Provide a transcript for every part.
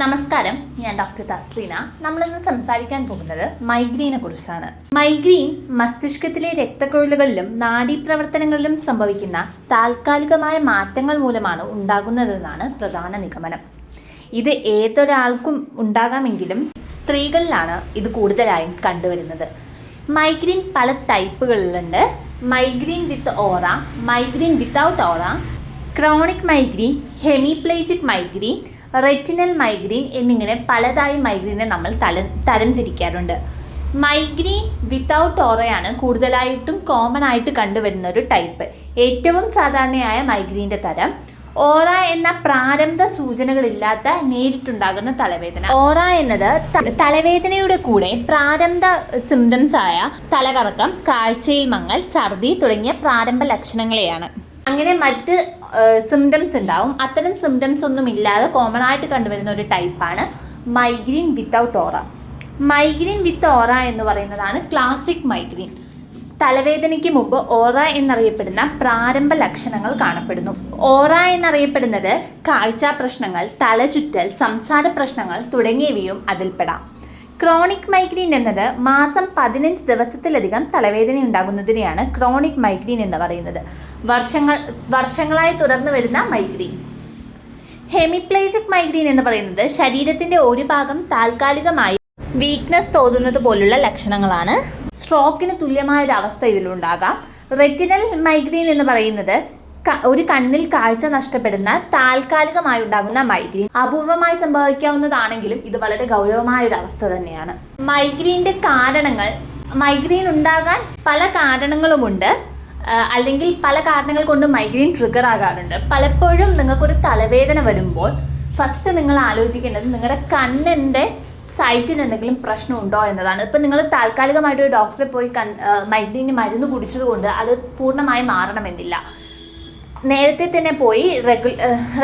നമസ്കാരം ഞാൻ ഡോക്ടർ തസ്ലീന. നമ്മളിന്ന് സംസാരിക്കാൻ പോകുന്നത് മൈഗ്രെയിനെ കുറിച്ചാണ്. മൈഗ്രെയിൻ മസ്തിഷ്കത്തിലെ രക്തക്കൊഴലുകളിലും നാഡീപ്രവർത്തനങ്ങളിലും സംഭവിക്കുന്ന താൽക്കാലികമായ മാറ്റങ്ങൾ മൂലമാണ് ഉണ്ടാകുന്നതെന്നാണ് പ്രധാന നിഗമനം. ഇത് ഏതൊരാൾക്കും ഉണ്ടാകാമെങ്കിലും സ്ത്രീകളിലാണ് ഇത് കൂടുതലായും കണ്ടുവരുന്നത്. മൈഗ്രീൻ പല ടൈപ്പുകളിലുണ്ട്. Migraine with aura migraine without aura chronic migraine hemiplegic migraine retinal migraine എന്നിങ്ങനെ പലതായി മൈഗ്രെയിനെ നമ്മൾ തല തരംതിരിക്കാറുണ്ട്. മൈഗ്രീൻ വിത്തൗട്ട് ഓറയാണ് കൂടുതലായിട്ടും കോമൺ ആയിട്ട് കണ്ടുവരുന്ന ഒരു ടൈപ്പ് ഏറ്റവും സാധാരണയായ മൈഗ്രെയിന്റെ തരം. ഓറ എന്ന പ്രാരംഭ സൂചനകളില്ലാത്ത നേരിട്ടുണ്ടാകുന്ന തലവേദന. ഓറ എന്നത് തലവേദനയുടെ കൂടെ പ്രാരംഭ സിംറ്റംസ് ആയ തലകറക്കം കാഴ്ചയിൽ മങ്ങൽ ഛർദി തുടങ്ങിയ പ്രാരംഭ ലക്ഷണങ്ങളെയാണ്. അങ്ങനെ മറ്റ് സിംറ്റംസ് ഉണ്ടാവും. അത്തരം സിംറ്റംസ് ഒന്നും ഇല്ലാതെ കോമൺ ആയിട്ട് കണ്ടുവരുന്ന ഒരു ടൈപ്പാണ് migraine without aura migraine with aura എന്ന് പറയുന്നതാണ് ക്ലാസിക് മൈഗ്രീൻ തലവേദനയ്ക്ക് മുമ്പ് ഓറ എന്നറിയപ്പെടുന്ന പ്രാരംഭ ലക്ഷണങ്ങൾ കാണപ്പെടുന്നു. ഓറ എന്നറിയപ്പെടുന്നത് കാഴ്ച പ്രശ്നങ്ങൾ തലചുറ്റൽ സംസാര പ്രശ്നങ്ങൾ തുടങ്ങിയവയും അതിൽപ്പെടാം. ക്രോണിക് മൈഗ്രെയിൻ എന്നത് മാസം പതിനഞ്ച് ദിവസത്തിലധികം തലവേദന ഉണ്ടാകുന്നതിനെയാണ് ക്രോണിക് മൈഗ്രെയിൻ എന്ന് പറയുന്നത്. വർഷങ്ങൾ വർഷങ്ങളായി തുടർന്ന് വരുന്ന മൈഗ്രെയിൻ. ഹെമിപ്ലേജിക് മൈഗ്രെയിൻ എന്ന് പറയുന്നത് ശരീരത്തിന്റെ ഒരു ഭാഗം താൽക്കാലികമായി വീക്ക്നെസ് തോന്നുന്നത് പോലുള്ള ലക്ഷണങ്ങളാണ്. സ്ട്രോക്കിന് തുല്യമായ ഒരു അവസ്ഥ ഇതിലുണ്ടാകാം. റെറ്റിനൽ മൈഗ്രെയിൻ എന്ന് പറയുന്നത് ഒരു കണ്ണിൽ കാഴ്ച നഷ്ടപ്പെടുന്ന താൽക്കാലികമായി ഉണ്ടാകുന്ന മൈഗ്രെയിൻ. അപൂർവമായി സംഭവിക്കാവുന്നതാണെങ്കിലും ഇത് വളരെ ഗൗരവമായ ഒരു അവസ്ഥ തന്നെയാണ്. മൈഗ്രെയിന്റെ കാരണങ്ങൾ മൈഗ്രെയിൻ ഉണ്ടാകാൻ പല കാരണങ്ങളുമുണ്ട്. അല്ലെങ്കിൽ പല കാരണങ്ങൾ കൊണ്ട് മൈഗ്രെയിൻ ട്രിഗർ ആകാറുണ്ട്. പലപ്പോഴും നിങ്ങൾക്കൊരു തലവേദന വരുമ്പോൾ ഫസ്റ്റ് നിങ്ങൾ ആലോചിക്കേണ്ടത് നിങ്ങളുടെ കണ്ണിന്റെ സൈറ്റിന് എന്തെങ്കിലും പ്രശ്നമുണ്ടോ എന്നതാണ്. ഇപ്പം നിങ്ങൾ താൽക്കാലികമായിട്ട് ഒരു ഡോക്ടറെ പോയി കൺ മൈഗ്രെയിന് മരുന്ന് കുടിച്ചതുകൊണ്ട് അത് പൂർണമായി മാറണമെന്നില്ല. നേരത്തെ തന്നെ പോയി റെഗു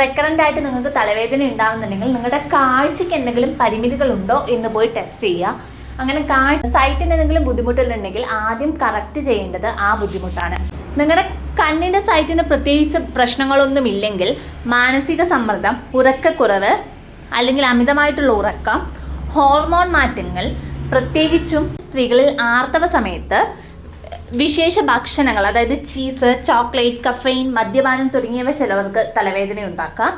റെക്കറന്റ് ആയിട്ട് നിങ്ങൾക്ക് തലവേദന ഉണ്ടാകുന്നുണ്ടെങ്കിൽ നിങ്ങളുടെ കാഴ്ചയ്ക്ക് എന്തെങ്കിലും പരിമിതികളുണ്ടോ എന്ന് പോയി ടെസ്റ്റ് ചെയ്യുക. അങ്ങനെ കാഴ്ച സൈറ്റിന് എന്തെങ്കിലും ബുദ്ധിമുട്ടുകളുണ്ടെങ്കിൽ ആദ്യം കറക്റ്റ് ചെയ്യേണ്ടത് ആ ബുദ്ധിമുട്ടാണ്. നിങ്ങളുടെ കണ്ണിന്റെ സൈറ്റിന് പ്രത്യേകിച്ച് പ്രശ്നങ്ങളൊന്നും ഇല്ലെങ്കിൽ മാനസിക സമ്മർദ്ദം ഉറക്കക്കുറവ് അല്ലെങ്കിൽ അമിതമായിട്ടുള്ള ഉറക്കം ഹോർമോൺ മാറ്റങ്ങൾ പ്രത്യേകിച്ചും സ്ത്രീകളിൽ ആർത്തവ സമയത്ത് വിശേഷ ഭക്ഷണങ്ങൾ അതായത് ചീസ് ചോക്ലേറ്റ് കഫൈൻ മദ്യപാനം തുടങ്ങിയവ ചിലവർക്ക് തലവേദന ഉണ്ടാക്കാം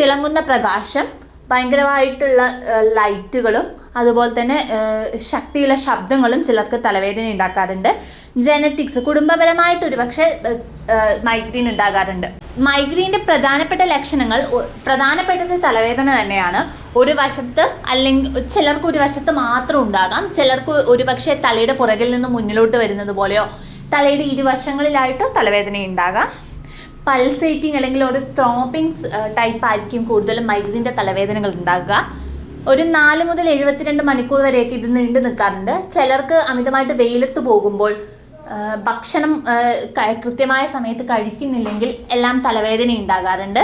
തിളങ്ങുന്ന പ്രകാശം ഭയങ്കരമായിട്ടുള്ള ലൈറ്റുകളും അതുപോലെ തന്നെ ശക്തിയുള്ള ശബ്ദങ്ങളും ചിലർക്ക് തലവേദന ഉണ്ടാക്കാറുണ്ട് ജനറ്റിക്സ് കുടുംബപരമായിട്ട് ഒരുപക്ഷെ മൈഗ്രെയിൻ ഉണ്ടാകാറുണ്ട്. മൈഗ്രെയിന്റെ പ്രധാനപ്പെട്ട ലക്ഷണങ്ങൾ പ്രധാനപ്പെട്ടത് തലവേദന തന്നെയാണ്. ഒരു വശത്ത് അല്ലെങ്കിൽ ചിലർക്ക് ഒരു വശത്ത് മാത്രം ഉണ്ടാകാം. ചിലർക്ക് ഒരുപക്ഷെ തലയുടെ പുറകിൽ നിന്ന് മുന്നിലോട്ട് വരുന്നത് പോലെയോ തലയുടെ ഇരുവശങ്ങളിലായിട്ടോ തലവേദന ഉണ്ടാകാം. പൾസേറ്റിംഗ് അല്ലെങ്കിൽ ഒരു ത്രോപ്പിംഗ് ടൈപ്പ് ആയിരിക്കും കൂടുതലും മൈഗ്രീന്റെ തലവേദനകൾ ഉണ്ടാകുക. ഒരു നാല് മുതൽ എഴുപത്തിരണ്ട് മണിക്കൂർ വരെയൊക്കെ ഇത് നീണ്ടു നിൽക്കാറുണ്ട്. ചിലർക്ക് അമിതമായിട്ട് വെയിലത്ത് പോകുമ്പോൾ ഭക്ഷണം കൃത്യമായ സമയത്ത് കഴിക്കുന്നില്ലെങ്കിൽ എല്ലാം തലവേദന ഉണ്ടാകാറുണ്ട്.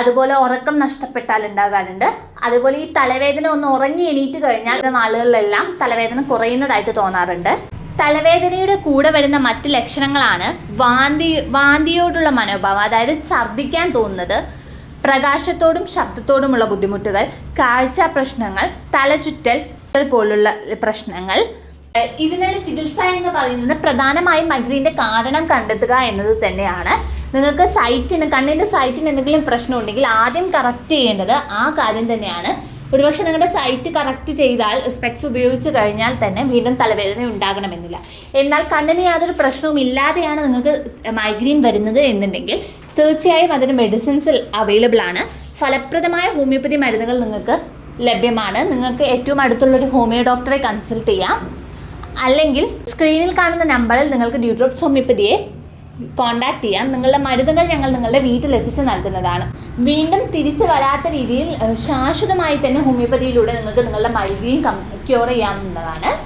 അതുപോലെ ഉറക്കം നഷ്ടപ്പെട്ടാൽ ഉണ്ടാകാറുണ്ട്. അതുപോലെ ഈ തലവേദന ഒന്ന് ഉറങ്ങി എണീറ്റ് കഴിഞ്ഞാൽ നാളുകളിലെല്ലാം തലവേദന കുറയുന്നതായിട്ട് തോന്നാറുണ്ട്. തലവേദനയുടെ കൂടെ വരുന്ന മറ്റ് ലക്ഷണങ്ങളാണ് വാന്തി വാന്തിയോടുള്ള മനോഭാവം അതായത് ഛർദ്ദിക്കാൻ തോന്നുന്നത് പ്രകാശത്തോടും ശബ്ദത്തോടുമുള്ള ബുദ്ധിമുട്ടുകൾ കാഴ്ച പ്രശ്നങ്ങൾ തലചുറ്റൽ പോലുള്ള പ്രശ്നങ്ങൾ ഇതിനുള്ള ചികിത്സ എന്ന് പറയുന്നത് പ്രധാനമായും മൈഗ്രെയിന്റെ കാരണം കണ്ടെത്തുക എന്നത് തന്നെയാണ്. നിങ്ങൾക്ക് സൈറ്റിന് കണ്ണിന്റെ സൈറ്റിന് എന്തെങ്കിലും പ്രശ്നം ഉണ്ടെങ്കിൽ ആദ്യം കറക്റ്റ് ചെയ്യേണ്ടത് ആ കാര്യം തന്നെയാണ്. ഒരുപക്ഷെ നിങ്ങളുടെ സൈറ്റ് കറക്റ്റ് ചെയ്താൽ സ്പെക്സ് ഉപയോഗിച്ച് കഴിഞ്ഞാൽ തന്നെ വീണ്ടും തലവേദന ഉണ്ടാകണമെന്നില്ല. എന്നാൽ കണ്ണിന് യാതൊരു പ്രശ്നവും ഇല്ലാതെയാണ് നിങ്ങൾക്ക് മൈഗ്രെയിൻ വരുന്നത് എന്നുണ്ടെങ്കിൽ തീർച്ചയായും അതിന് മെഡിസിൻസ് അവൈലബിൾ ആണ്. ഫലപ്രദമായ ഹോമിയോപ്പതി മരുന്നുകൾ നിങ്ങൾക്ക് ലഭ്യമാണ്. നിങ്ങൾക്ക് ഏറ്റവും അടുത്തുള്ളൊരു ഹോമിയോ ഡോക്ടറെ കൺസൾട്ട് ചെയ്യാം. അല്ലെങ്കിൽ സ്ക്രീനിൽ കാണുന്ന നമ്പറിൽ നിങ്ങൾക്ക് ഡ്യൂട്രോപ്സ് ഹോമിയോപ്പതിയെ കോൺടാക്ട് ചെയ്യാം. നിങ്ങളുടെ മരുന്നുകൾ ഞങ്ങൾ നിങ്ങളുടെ വീട്ടിൽ എത്തിച്ച് നൽകുന്നതാണ്. വീണ്ടും തിരിച്ചു വരാത്ത രീതിയിൽ ശാശ്വതമായി തന്നെ ഹോമിയോപ്പതിയിലൂടെ നിങ്ങൾക്ക് നിങ്ങളുടെ മൈഗ്രെയിൻ ക്യൂർ ചെയ്യാവുന്നതാണ്.